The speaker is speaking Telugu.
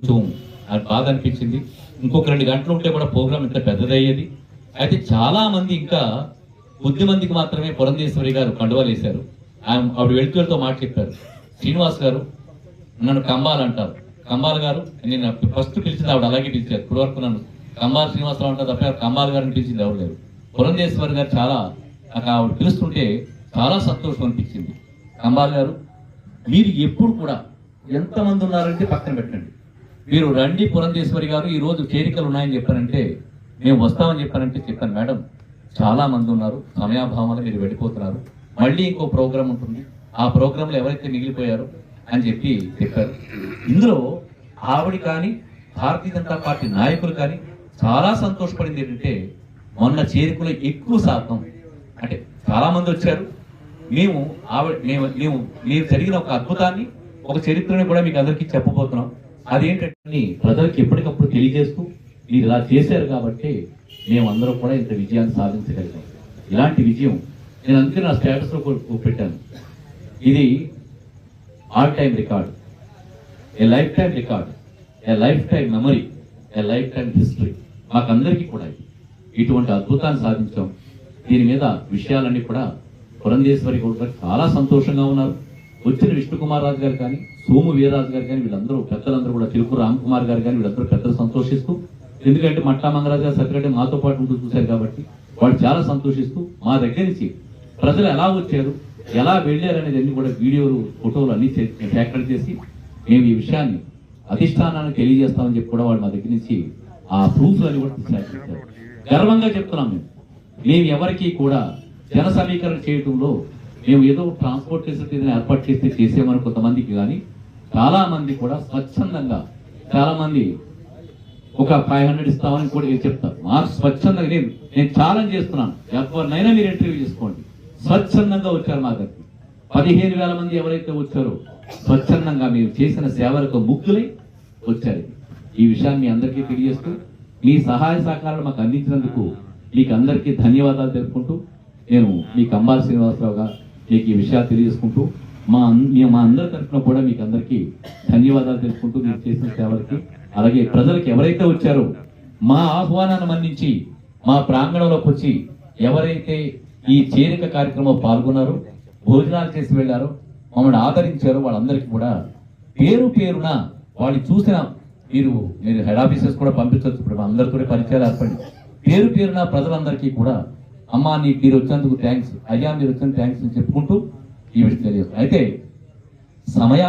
కొంచెం నాకు బాధ అనిపించింది. ఇంకొక రెండు గంటలు ఉంటే కూడా ప్రోగ్రామ్ ఇంత పెద్దదయ్యేది. అయితే చాలా మంది ఇంకా కొద్ది మందికి మాత్రమే పురంధేశ్వరి గారు కండువాలు వేశారు ఆమె ఆవిడ వెళ్తూ మాట చెప్పారు శ్రీనివాస్ గారు నన్ను కంబాల్ అంటారు. కంబాల్ గారు నేను ఫస్ట్ పిలిచింది ఆవిడ అలాగే పిలిచారు. ఇప్పుడు వరకు నన్ను కంబాల్ శ్రీనివాసరావు అంటారు తప్ప కంబాల్ గారిని పిలిచింది ఎవరు లేరు. పురంధేశ్వరి గారు చాలా నాకు ఆవిడ పిలుస్తుంటే చాలా సంతోషం అనిపించింది. కంబాల్ గారు మీరు ఎప్పుడు కూడా ఎంతమంది ఉన్నారంటే పక్కన పెట్టండి. మీరు రండి పురంధేశ్వరి గారు ఈరోజు చేరికలు ఉన్నాయని చెప్పారంటే మేము వస్తామని చెప్పారంటే చెప్పాను మేడం. చాలా మంది ఉన్నారు సమయాభావంలో మీరు వెళ్ళిపోతున్నారు. మళ్ళీ ఇంకో ప్రోగ్రాం ఉంటుంది. ఆ ప్రోగ్రాంలో ఎవరైతే మిగిలిపోయారో అని చెప్పి చెప్పారు. ఇందులో ఆవిడ కానీ భారతీయ జనతా పార్టీ నాయకులు కానీ చాలా సంతోషపడింది ఏంటంటే మొన్న చేరికలో ఎక్కువ శాతం అంటే చాలామంది వచ్చారు. మేము ఆవిడ మేము మేము మీరు జరిగిన ఒక అద్భుతాన్ని ఒక చరిత్రని కూడా మీకు అందరికీ చెప్పబోతున్నాం. అదేంటని ప్రజలకు ఎప్పటికప్పుడు తెలియజేస్తూ మీరు ఇలా చేశారు కాబట్టి మేము కూడా ఇంత విజయాన్ని సాధించగలిగాం. ఇలాంటి విజయం నేను అందుకే నా స్టేటస్లో పెట్టాను. ఇది all time record. A lifetime record a lifetime memory a lifetime history మాకందరికీ కూడా ఇటువంటి అద్భుతాన్ని సాధించాం. దీని మీద విషయాలన్నీ కూడా పురంధేశ్వరి కూడా చాలా సంతోషంగా ఉన్నారు. వచ్చిన విష్ణుకుమార్ రాజు గారు కానీ సోము వీరరాజు గారు కానీ వీళ్ళందరూ పెద్దలందరూ కూడా తిరుపు రామ్కుమార్ గారు కానీ వీళ్ళందరూ పెద్దలు సంతోషిస్తూ ఎందుకంటే మట్టా మంగరాజు గారు సెక్రటరీ మాతో పాటు ఉంటూ చూశారు కాబట్టి వాళ్ళు చాలా సంతోషిస్తూ మా దగ్గర నుంచి ప్రజలు ఎలా వచ్చారు ఎలా వెళ్ళారు అనేది అన్ని కూడా వీడియోలు ఫోటోలు అన్ని సేకరణ చేసి మేము ఈ విషయాన్ని అధిష్టానానికి తెలియజేస్తామని చెప్పి కూడా వాళ్ళు మా దగ్గర నుంచి ఆ ప్రూఫ్లు అని కూడా గర్వంగా చెప్తున్నాం మేము. మేము ఎవరికి కూడా జన సమీకరణ చేయడంలో మేము ఏదో ట్రాన్స్పోర్ట్ ఫెసిలిటీని ఏర్పాటు చేస్తే చేసేమని కొంతమందికి కానీ చాలా మంది కూడా స్వచ్ఛందంగా చాలా మంది ఒక ఫైవ్ హండ్రెడ్ ఇస్తామని కూడా నేను చెప్తాను మాకు స్వచ్ఛందంగా నేను నేను ఛాలెంజ్ చేస్తున్నాను. ఎవరినైనా మీరు ఇంటర్వ్యూ చేసుకోండి. స్వచ్ఛందంగా వచ్చారు మా దగ్గరికి. పదిహేను వేల మంది ఎవరైతే వచ్చారో స్వచ్ఛందంగా మీరు చేసిన సేవలకు ముగ్గులై వచ్చారు. ఈ విషయాన్ని మీ అందరికీ తెలియజేస్తూ మీ సహాయ సహకారాలు మాకు అందించినందుకు మీకు అందరికీ ధన్యవాదాలు తెలుపుకుంటూ నేను మీ కంబాల గారు మీకు ఈ విషయాలు తెలియజేసుకుంటూ మా అన్- మా అందరి తరఫున కూడా మీకు అందరికీ ధన్యవాదాలు తెలుపుకుంటూ మీరు చేసిన సేవలకి అలాగే ప్రజలకు ఎవరైతే వచ్చారో మా ఆహ్వానాన్ని మన్నించి మా ప్రాంగణంలోకి వచ్చి ఎవరైతే ఈ చేరిక కార్యక్రమం పాల్గొన్నారో భోజనాలు చేసి వెళ్ళారో మమ్మల్ని ఆదరించారో వాళ్ళందరికీ కూడా పేరు పేరున వాళ్ళు చూసిన మీరు మీరు హెడ్ ఆఫీసర్స్ కూడా పంపించవచ్చు. ఇప్పుడు అందరితో పరిచయాలు ఏర్పడి పేరు పేరున ప్రజలందరికీ కూడా అమ్మా నీ మీరు వచ్చినందుకు థ్యాంక్స్ అయ్యా మీరు వచ్చిన థ్యాంక్స్ అని చెప్పుకుంటూ ఈ విషయం తెలియదు అయితే సమయ